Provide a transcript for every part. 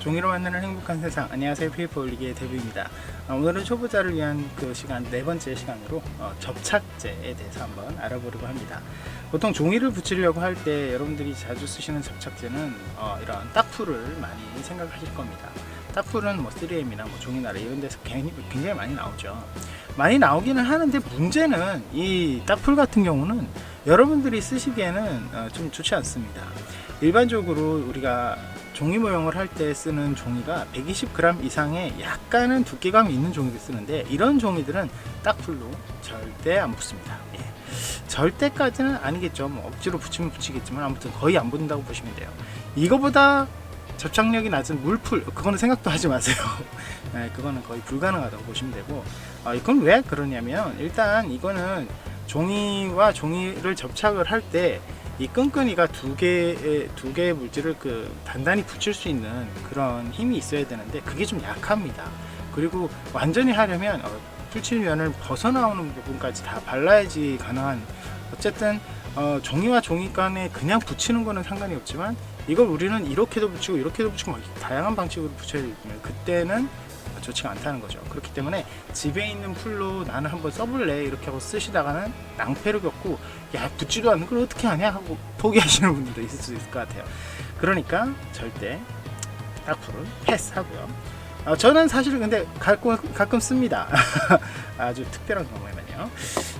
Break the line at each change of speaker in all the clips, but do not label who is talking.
종이로 만드는 행복한 세상. 안녕하세요. 페이퍼 올리기의 대부입니다. 어, 오늘은 초보자를 위한 그 시간 네 번째 시간으로 어, 접착제에 대해서 한번 알아보려고 합니다. 보통 종이를 붙이려고 할 때 여러분들이 자주 쓰시는 접착제는 어, 이런 딱풀을 많이 생각하실 겁니다. 딱풀은 뭐 3M이나 뭐 종이나라 이런 데서 굉장히, 많이 나오죠. 많이 나오기는 하는데 문제는 이 딱풀 같은 경우는 여러분들이 쓰시기에는 어, 좀 좋지 않습니다. 일반적으로 우리가 종이 모형을 할 때 쓰는 종이가 120g 이상의 약간은 두께감이 있는 종이를 쓰는데 이런 종이들은 딱풀로 절대 안 붙습니다. 예. 절대까지는 아니겠죠. 뭐 억지로 붙이면 붙이겠지만 아무튼 거의 안 붙는다고 보시면 돼요. 이거보다 접착력이 낮은 물풀 그거는 생각도 하지 마세요. 예, 그거는 거의 불가능하다고 보시면 되고 어, 이건 왜 그러냐면 일단 이거는 종이와 종이를 접착을 할때 이 끈끈이가 두 개의 두 개의 물질을 그 단단히 붙일 수 있는 그런 힘이 있어야 되는데 그게 좀 약합니다. 그리고 완전히 하려면 어, 풀칠면을 벗어나오는 부분까지 다 발라야지 가능한 어쨌든 어, 종이와 종이 간에 그냥 붙이는 거는 상관이 없지만 이걸 우리는 이렇게도 붙이고 이렇게도 붙이고 막 다양한 방식으로 붙여야 때문에 그때는 좋지가 않다는 거죠. 그렇기 때문에 집에 있는 풀로 나는 한번 써볼래 이렇게 하고 쓰시다가는 낭패를 겪고 야 붙지도 않는 걸 어떻게 하냐 하고 포기하시는 분들도 있을 수 있을 것 같아요. 그러니까 절대 딱풀은 패스하고요. 어, 저는 사실 근데 가끔, 가끔 씁니다. 아주 특별한 경우에만요.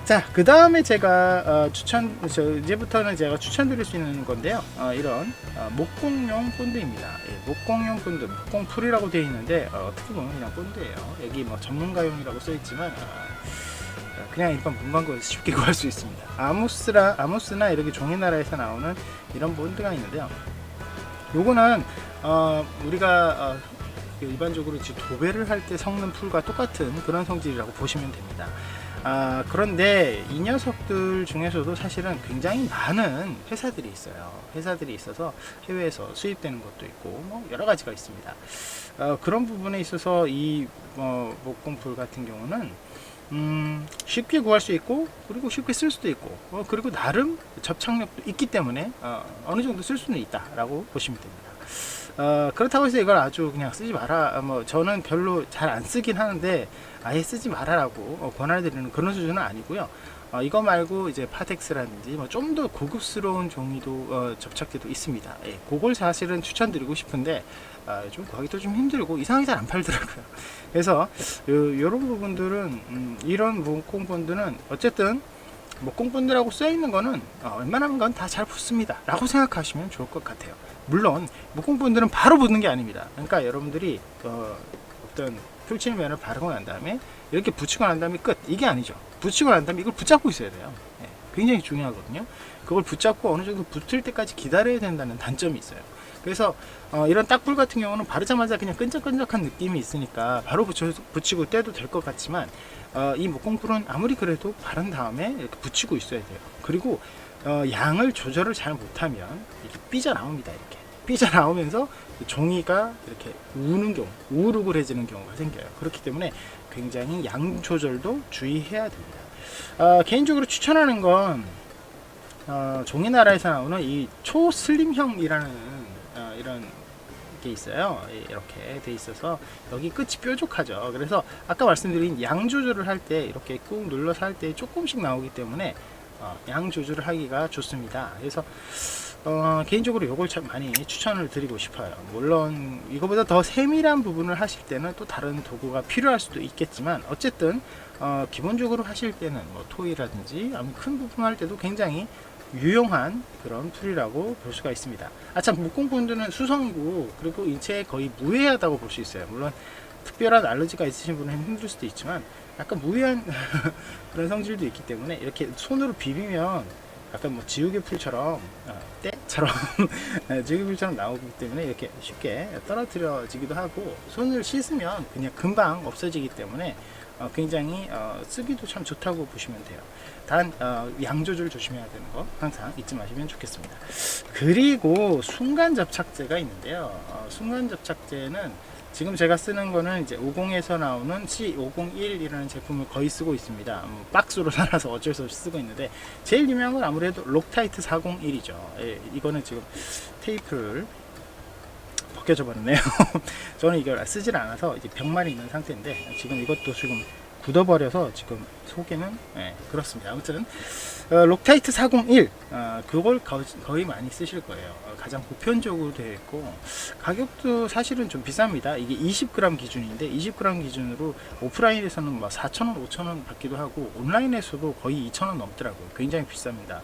자, 그 다음에 제가 어, 추천, 저 이제부터는 제가 추천드릴 수 있는 건데요. 어, 이런 어, 목공용 본드입니다. 예, 목공용 본드, 목공풀이라고 되어 있는데 어, 어떻게 보면 그냥 본드예요. 여기 뭐 전문가용이라고 써 있지만 어, 그냥 일반 문방구에서 쉽게 구할 수 있습니다. 아모스라, 아모스나 이렇게 종이 나라에서 나오는 이런 본드가 있는데요. 요거는 어, 우리가 어, 그 일반적으로 이제 도배를 할 때 섞는 풀과 똑같은 그런 성질이라고 보시면 됩니다. 아, 그런데 이 녀석들 중에서도 사실은 굉장히 많은 회사들이 있어요. 회사들이 있어서 해외에서 수입되는 것도 있고 뭐 여러 가지가 있습니다. 어, 그런 부분에 있어서 이 어, 목공풀 같은 경우는 음, 쉽게 구할 수 있고 그리고 쉽게 쓸 수도 있고 어, 그리고 나름 접착력도 있기 때문에 어, 어느 정도 쓸 수는 있다라고 보시면 됩니다. 어, 그렇다고 해서 이걸 아주 그냥 쓰지 마라. 어, 뭐 저는 별로 잘 안 쓰긴 하는데 아예 쓰지 말아라고 어, 권해드리는 그런 수준은 아니고요. 어, 이거 말고 이제 파텍스라든지 뭐 좀 더 고급스러운 종이도 어, 접착제도 있습니다. 예, 그걸 사실은 추천드리고 싶은데 아, 좀 구하기도 좀 힘들고 이상하게 잘 안 팔더라고요. 그래서 요, 런 부분들은 음, 이런 목공본드는 어쨌든 목공본드라고 써 있는 거는 어, 웬만한 건 다 잘 붙습니다. 라고 생각하시면 좋을 것 같아요. 물론 목공본드는 바로 붙는 게 아닙니다. 그러니까 여러분들이 어, 어떤 풀칠면을 바르고 난 다음에 이렇게 붙이고 난 다음에 끝 이게 아니죠. 붙이고 난 다음에 이걸 붙잡고 있어야 돼요. 예, 굉장히 중요하거든요. 그걸 붙잡고 어느 정도 붙을 때까지 기다려야 된다는 단점이 있어요. 그래서 어, 이런 딱불 같은 경우는 바르자마자 그냥 끈적끈적한 느낌이 있으니까 바로 붙여, 붙이고 떼도 될 것 같지만 어, 이 목공풀은 아무리 그래도 바른 다음에 이렇게 붙이고 있어야 돼요. 그리고 어, 양을 조절을 잘 못하면 이렇게 삐져 나옵니다. 이렇게 삐져 나오면서 종이가 이렇게 우는 경우, 우르그해지는 경우가 생겨요. 그렇기 때문에 굉장히 양 조절도 주의해야 됩니다. 어, 개인적으로 추천하는 건 어, 종이 나라에서 나오는 이 초슬림형이라는 어, 이런 게 있어요. 예, 이렇게 돼 있어서 여기 끝이 뾰족하죠. 그래서 아까 말씀드린 양 조절을 할 때 이렇게 꾹 눌러서 할 때 조금씩 나오기 때문에 어, 양 조절을 하기가 좋습니다. 그래서 어, 개인적으로 이걸 참 많이 추천을 드리고 싶어요. 물론 이거보다 더 세밀한 부분을 하실 때는 또 다른 도구가 필요할 수도 있겠지만 어쨌든 어, 기본적으로 하실 때는 뭐 토이라든지 아니면 큰 부품 할 때도 굉장히 유용한 그런 풀이라고 볼 수가 있습니다. 아참 목공본드는 수성이고 그리고 인체에 거의 무해하다고 볼 수 있어요. 물론 특별한 알러지가 있으신 분은 힘들 수도 있지만 약간 무해한 그런 성질도 있기 때문에 이렇게 손으로 비비면 약간 뭐 지우개 풀처럼 어, 때처럼 지우개 풀처럼 나오기 때문에 이렇게 쉽게 떨어뜨려지기도 하고 손을 씻으면 그냥 금방 없어지기 때문에 어, 굉장히 어, 쓰기도 참 좋다고 보시면 돼요. 단 어, 양 조절 조심해야 되는 거 항상 잊지 마시면 좋겠습니다. 그리고 순간 접착제가 있는데요. 어, 순간 접착제는 지금 제가 쓰는 거는 이제 50에서 나오는 C501이라는 제품을 거의 쓰고 있습니다. 음, 박스로 살아서 어쩔 수 없이 쓰고 있는데 제일 유명한 건 아무래도 록타이트 401이죠. 예, 이거는 지금 테이프를 벗겨져 버렸네요. 저는 이걸 쓰질 않아서 이제 벽만 있는 상태인데 지금 이것도 지금 굳어버려서 지금 속에는 예, 그렇습니다. 아무튼 어, 록타이트 401 어, 그걸 거, 거의 많이 쓰실 거예요. 어, 가장 보편적으로 되어 있고 가격도 사실은 좀 비쌉니다. 이게 20g 기준인데 20g 기준으로 오프라인에서는 뭐 4,000원, 5,000원 받기도 하고 온라인에서도 거의 2,000원 넘더라고요. 굉장히 비쌉니다.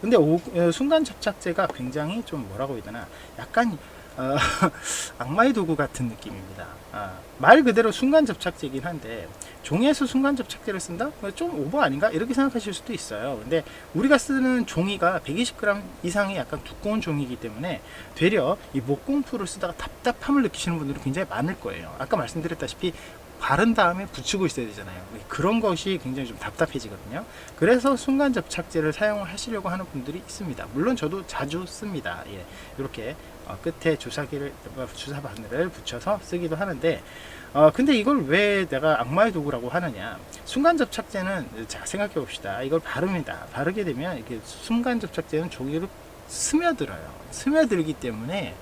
근데 오- 어, 순간 접착제가 굉장히 좀 뭐라고 해야 되나 약간 어, 악마의 도구 같은 느낌입니다. 아, 말 그대로 순간 접착제이긴 한데 종이에서 순간 접착제를 쓴다? 뭐좀 오버 아닌가? 이렇게 생각하실 수도 있어요. 근데 우리가 쓰는 종이가 120g 이상의 약간 두꺼운 종이기 때문에 되려 이 목공풀을 쓰다가 답답함을 느끼시는 분들이 굉장히 많을 거예요. 아까 말씀드렸다시피 바른 다음에 붙이고 있어야 되잖아요. 그런 것이 굉장히 좀 답답해지거든요. 그래서 순간 접착제를 사용을 하시려고 하는 분들이 있습니다. 물론 저도 자주 씁니다. 예, 이렇게 어, 끝에 주사기를 어, 주사 바늘을 붙여서 쓰기도 하는데 어, 근데 이걸 왜 내가 악마의 도구라고 하느냐? 순간 접착제는 자 생각해 봅시다. 이걸 바릅니다. 바르게 되면 이게 순간 접착제는 종이로 스며들어요. 스며들기 때문에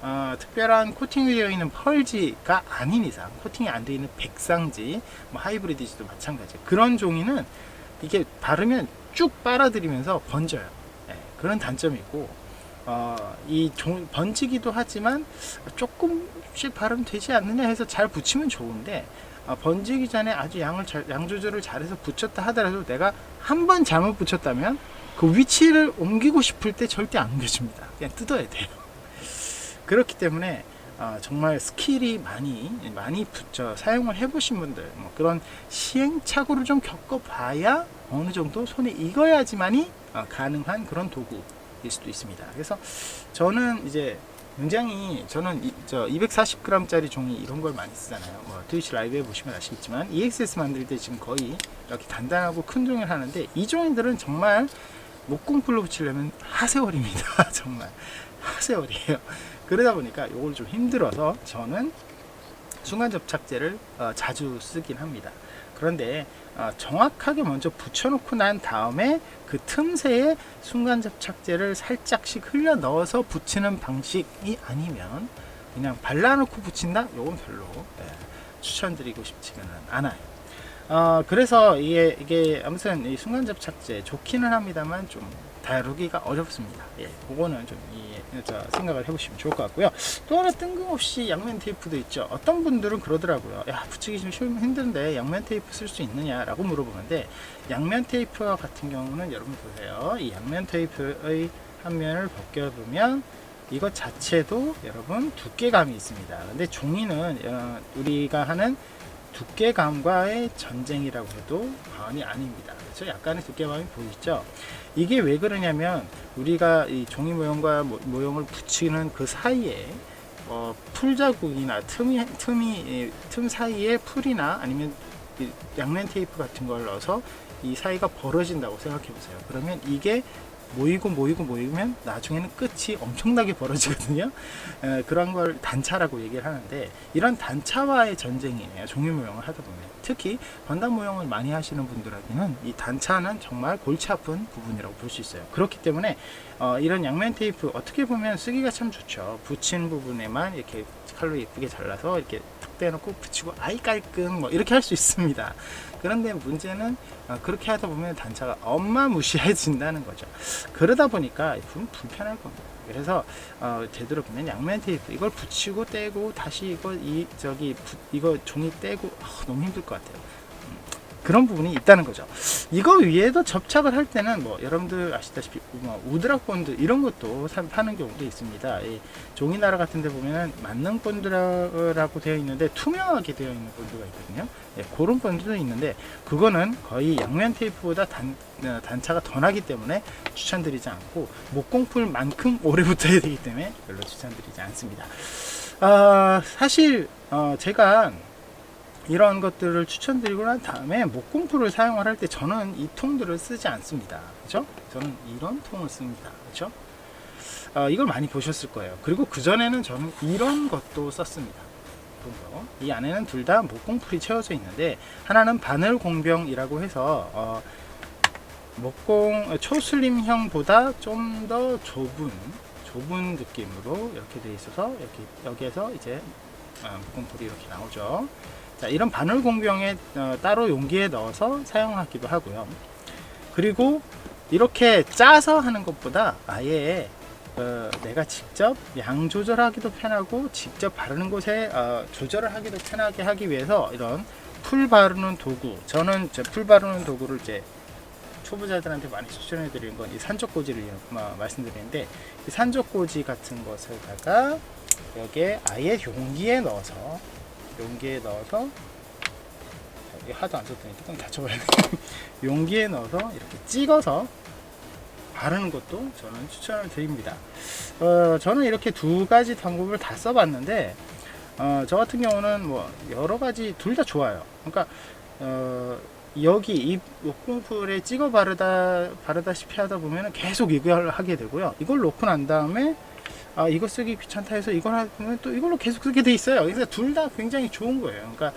어, 특별한 코팅이 되어 있는 펄지가 아닌 이상 코팅이 안 되어 있는 백상지, 뭐 하이브리드지도 마찬가지. 그런 종이는 이게 바르면 쭉 빨아들이면서 번져요. 예, 그런 단점이 있고 어, 이 종, 번지기도 하지만 조금씩 바르면 되지 않느냐 해서 잘 붙이면 좋은데 어, 번지기 전에 아주 양을 잘, 양 조절을 잘해서 붙였다 하더라도 내가 한 번 잘못 붙였다면 그 위치를 옮기고 싶을 때 절대 안 옮겨집니다. 그냥 뜯어야 돼요. 그렇기 때문에 어, 정말 스킬이 많이 많이 붙여 사용을 해보신 분들 뭐 그런 시행착오를 좀 겪어봐야 어느 정도 손에 익어야지만이 어, 가능한 그런 도구일 수도 있습니다. 그래서 저는 이제 굉장히 저는 이, 저 240g짜리 종이 이런 걸 많이 쓰잖아요. 뭐 트위치 라이브에 보시면 아시겠지만 EXS 만들 때 지금 거의 이렇게 단단하고 큰 종이를 하는데 이 종이들은 정말 목공풀로 붙이려면 하세월입니다. 정말 하세월이에요. 그러다 보니까 이걸 좀 힘들어서 저는 순간 접착제를 어, 자주 쓰긴 합니다. 그런데 어, 정확하게 먼저 붙여놓고 난 다음에 그 틈새에 순간 접착제를 살짝씩 흘려 넣어서 붙이는 방식이 아니면 그냥 발라놓고 붙인다? 이건 별로 예, 추천드리고 싶지는 않아요. 어, 그래서 이게, 이게 아무튼 이 순간 접착제 좋기는 합니다만 좀 다루기가 어렵습니다. 예, 그거는 좀 이, 저 생각을 해보시면 좋을 것 같고요. 또 하나 뜬금없이 양면 테이프도 있죠. 어떤 분들은 그러더라고요. 야, 붙이기 좀 힘든데 양면 테이프 쓸 수 있느냐라고 물어보는데 양면 테이프 같은 경우는 여러분 보세요. 이 양면 테이프의 한 면을 벗겨보면 이것 자체도 여러분 두께감이 있습니다. 근데 종이는 어, 우리가 하는 두께감과의 전쟁이라고 해도 과언이 아닙니다. 그렇죠? 약간의 두께감이 보이죠? 이게 왜 그러냐면 우리가 이 종이 모형과 모- 모형을 붙이는 그 사이에 어, 풀 자국이나 틈이 틈이 예, 틈 사이에 풀이나 아니면 이 양면 테이프 같은 걸 넣어서 이 사이가 벌어진다고 생각해 보세요. 그러면 이게 모이고 모이고 모이면 나중에는 끝이 엄청나게 벌어지거든요. 에, 그런 걸 단차라고 얘기를 하는데 이런 단차와의 전쟁이에요. 모형을 하다 보면 특히 번단 모형을 많이 하시는 분들에게는 이 단차는 정말 골치 아픈 부분이라고 볼 수 있어요. 그렇기 때문에 어, 이런 양면 테이프 어떻게 보면 쓰기가 참 좋죠. 붙인 부분에만 이렇게 칼로 예쁘게 잘라서 이렇게 탁 떼놓고 붙이고 아이 깔끔 뭐 이렇게 할 수 있습니다. 그런데 문제는 어, 그렇게 하다 보면 단차가 엄마 무시해진다는 거죠. 그러다 보니까 좀 불편할 겁니다. 그래서 어, 되도록 이면 양면 테이프 이걸 붙이고 떼고 다시 이거 이 저기 부- 이거 종이 떼고 아, 너무 힘들 것 같아요. 음, 그런 부분이 있다는 거죠. 이거 위에도 접착을 할 때는 뭐 여러분들 아시다시피 뭐 우드락 본드 이런 것도 사- 파는 경우도 있습니다. 이 종이나라 같은 데 보면은 만능 본드라고 되어 있는데 투명하게 되어 있는 본드가 있거든요. 예, 그런 본드도 있는데 그거는 거의 양면 테이프보다 단, 어, 단차가 더 나기 때문에 추천드리지 않고 목공풀만큼 오래 붙어야 되기 때문에 별로 추천드리지 않습니다. 아, 사실 어, 제가 이런 것들을 추천드리고 난 다음에 목공풀을 사용을 할 때 저는 이 통들을 쓰지 않습니다. 그죠? 저는 이런 통을 씁니다. 그죠? 어, 이걸 많이 보셨을 거예요. 그리고 그전에는 저는 이런 것도 썼습니다. 이 안에는 둘 다 목공풀이 채워져 있는데 하나는 바늘 공병이라고 해서 어, 목공 초슬림형보다 좀 더 좁은 좁은 느낌으로 이렇게 돼 있어서 여기 여기에서 이제 어, 목공풀이 이렇게 나오죠. 자 이런 바늘 공병에 어, 따로 용기에 넣어서 사용하기도 하고요. 그리고 이렇게 짜서 하는 것보다 아예 어, 내가 직접 양 조절하기도 편하고 직접 바르는 곳에 어, 조절을 하기도 편하게 하기 위해서 이런 풀 바르는 도구 저는 제풀 바르는 도구를 이제 초보자들한테 많이 추천해 드리는 건 이 산적꽂이를 마- 말씀드리는데 이 산적꽂이 같은 것을다가 여기에 아예 용기에 넣어서 용기에 넣어서 이게 하도 안 썼더니 뚜껑 닫혀버렸네 용기에 넣어서 이렇게 찍어서 바르는 것도 저는 추천을 드립니다. 어, 저는 이렇게 두 가지 방법을 다 써봤는데, 어, 저 같은 경우는 뭐 여러 가지 둘 다 좋아요. 그러니까 어, 여기 이 목공풀에 찍어 바르다 바르다시피 하다 보면 계속 이걸 하게 되고요. 이걸 놓고 난 다음에 아 이거 쓰기 귀찮다 해서 이걸 하면 또 이걸로 계속 쓰게 돼 있어요. 그래서 둘 다 굉장히 좋은 거예요. 그러니까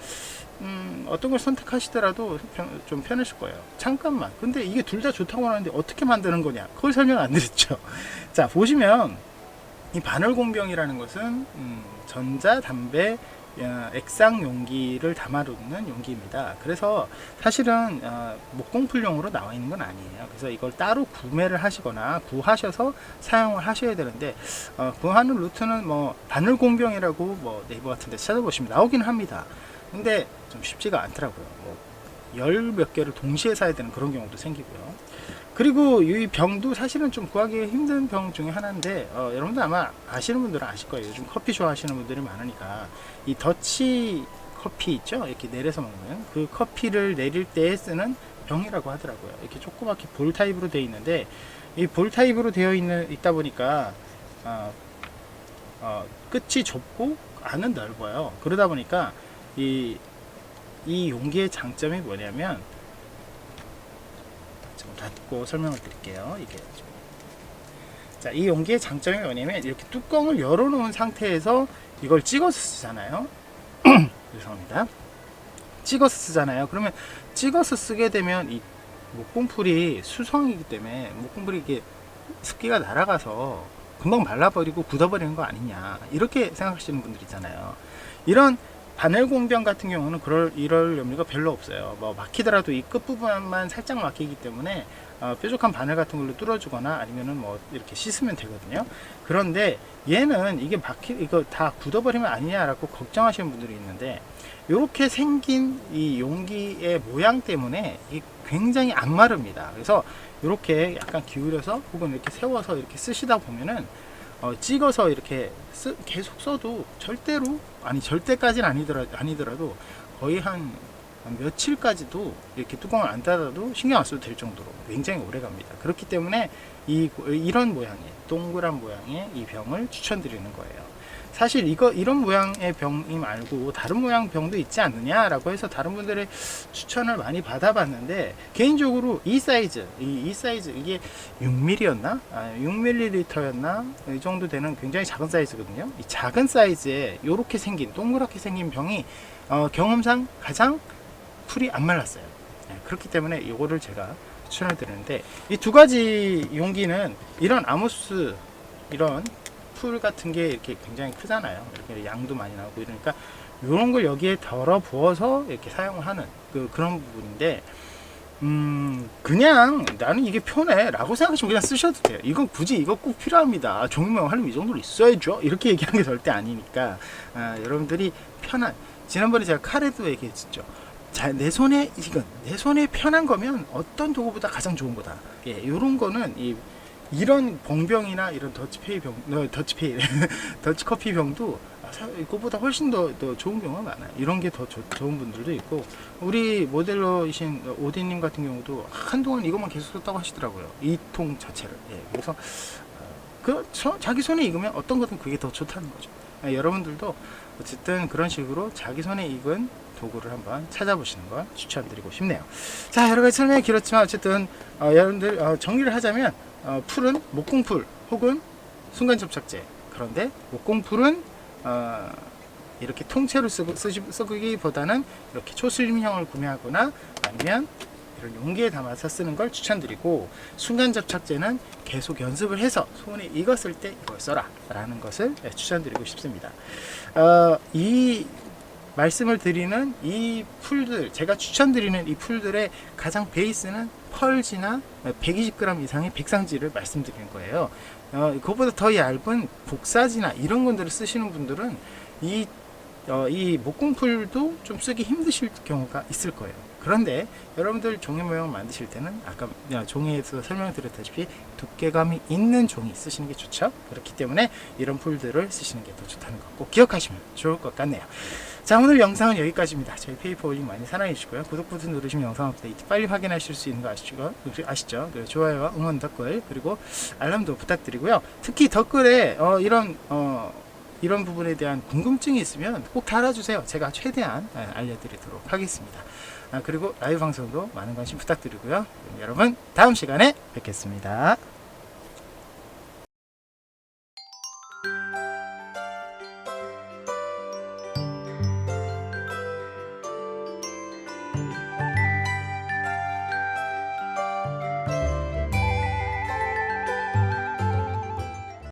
음, 어떤 걸 선택하시더라도 편- 좀 편하실 거예요. 잠깐만. 근데 이게 둘 다 좋다고 하는데 어떻게 만드는 거냐? 그걸 설명 안 드렸죠. 자, 보시면 이 바늘 공병이라는 것은 음, 전자, 담배, 어, 액상 용기를 담아놓는 용기입니다. 그래서 사실은 어, 목공풀용으로 나와 있는 건 아니에요. 그래서 이걸 따로 구매를 하시거나 구하셔서 사용을 하셔야 되는데 어, 구하는 루트는 뭐 바늘 공병이라고 뭐 네이버 같은 데 찾아보시면 나오긴 합니다. 근데 좀 쉽지가 않더라고요. 뭐 열 몇 개를 동시에 사야 되는 그런 경우도 생기고요. 그리고 이 병도 사실은 좀 구하기 힘든 병 중에 하나인데 어, 여러분들 아마 아시는 분들은 아실 거예요. 요즘 커피 좋아하시는 분들이 많으니까 이 더치 커피 있죠? 이렇게 내려서 먹는 그 커피를 내릴 때 쓰는 병이라고 하더라고요. 이렇게 조그맣게 볼 타입으로 되어 있는데 이 볼 타입으로 되어 있는 있다 보니까 어, 어, 끝이 좁고 안은 넓어요. 그러다 보니까 이, 이 용기의 장점이 뭐냐면 좀 닫고 설명을 드릴게요. 이게 좀. 자, 이 용기의 장점이 뭐냐면 이렇게 뚜껑을 열어놓은 상태에서 이걸 찍어서 쓰잖아요. 죄송합니다. 찍어서 쓰잖아요. 그러면 찍어서 쓰게 되면 이 목공풀이 수성이기 때문에 목공풀이 이게 습기가 날아가서 금방 말라버리고 굳어버리는 거 아니냐 이렇게 생각하시는 분들 있잖아요. 이런 바늘 공병 같은 경우는 그럴 이럴 염려가 별로 없어요. 뭐 막히더라도 이 끝 부분만 살짝 막히기 때문에 어, 뾰족한 바늘 같은 걸로 뚫어주거나 아니면은 뭐 이렇게 씻으면 되거든요. 그런데 얘는 이게 막히 이거 다 굳어버리면 아니냐라고 걱정하시는 분들이 있는데 이렇게 생긴 이 용기의 모양 때문에 이 굉장히 안 마릅니다. 그래서 이렇게 약간 기울여서 혹은 이렇게 세워서 이렇게 쓰시다 보면은 어, 찍어서 이렇게 쓰, 계속 써도 절대로 아니 절대까지는 아니더라, 아니더라도 거의 한, 한 며칠까지도 이렇게 뚜껑을 안 닫아도 신경 안 써도 될 정도로 굉장히 오래 갑니다. 그렇기 때문에 이 이런 모양의 동그란 모양의 이 병을 추천드리는 거예요. 사실 이거 이런 모양의 병이 말고 다른 모양 병도 있지 않느냐라고 해서 다른 분들의 추천을 많이 받아봤는데 개인적으로 이 사이즈 이, 이 사이즈 이게 6mm였나? 아, 6ml였나? 이 정도 되는 굉장히 작은 사이즈거든요. 이 작은 사이즈에 이렇게 생긴 동그랗게 생긴 병이 어, 경험상 가장 풀이 안 말랐어요. 네, 그렇기 때문에 이거를 제가 추천을 드리는데 이 두 가지 용기는 이런 아모스 이런 풀 같은 게 이렇게 굉장히 크잖아요. 이렇게 양도 많이 나오고 이러니까 이런 걸 여기에 덜어 부어서 이렇게 사용을 하는 그, 그런 부분인데 음 그냥 나는 이게 편해 라고 생각하시면 그냥 쓰셔도 돼요. 이건 굳이 이거 꼭 필요합니다. 종명 하려면 이 정도로 있어야죠. 이렇게 얘기하는 게 절대 아니니까 아, 여러분들이 편한 지난번에 제가 카레도 얘기했죠. 자, 내 손에 이건 내 손에 편한 거면 어떤 도구보다 가장 좋은 거다. 예, 이런 거는 이 이런 봉병이나 이런 더치페이 병, 어, 더치페이, 더치커피 병도 이거보다 훨씬 더, 더 좋은 경우가 많아요. 이런 게 더 좋은 분들도 있고, 우리 모델러이신 오디님 같은 경우도 한동안 이것만 계속 썼다고 하시더라고요. 이 통 자체를. 예, 그래서, 어, 그, 저- 자기 손에 익으면 어떤 것든 그게 더 좋다는 거죠. 예, 여러분들도 어쨌든 그런 식으로 자기 손에 익은 도구를 한번 찾아보시는 걸 추천드리고 싶네요. 자, 여러 가지 설명이 길었지만 어쨌든 어, 여러분들 어, 정리를 하자면 어, 풀은 목공풀 혹은 순간 접착제. 그런데 목공풀은 어, 이렇게 통째로 쓰기보다는 이렇게 초슬림형을 구매하거나 아니면 이런 용기에 담아서 쓰는 걸 추천드리고 순간 접착제는 계속 연습을 해서 손에 익었을 때 이걸 써라 라는 것을 예, 추천드리고 싶습니다. 어, 이 말씀을 드리는 이 풀들 제가 추천드리는 이 풀들의 가장 베이스는 펄지나 120g 이상의 백상지를 말씀드리는 거예요. 어, 그것보다 더 얇은 복사지나 이런 것들을 쓰시는 분들은 이, 어, 이 목공풀도 좀 쓰기 힘드실 경우가 있을 거예요. 그런데 여러분들 종이 모양을 만드실 때는 아까 어, 종이에서 설명드렸다시피 두께감이 있는 종이 쓰시는 게 좋죠. 그렇기 때문에 이런 풀들을 쓰시는 게 더 좋다는 거 꼭 기억하시면 좋을 것 같네요. 자 오늘 영상은 여기까지입니다. 저희 페이퍼 올림 많이 사랑해 주시고요. 구독 버튼 누르시면 영상 업데이트 빨리 확인하실 수 있는 거 아시죠? 아시죠? 그리고 좋아요와 응원 댓글 그리고 알람도 부탁드리고요. 특히 댓글에 어, 이런 어, 이런 부분에 대한 궁금증이 있으면 꼭 달아주세요. 제가 최대한 예, 알려드리도록 하겠습니다. 아, 그리고 라이브 방송도 많은 관심 부탁드리고요. 여러분 다음 시간에 뵙겠습니다.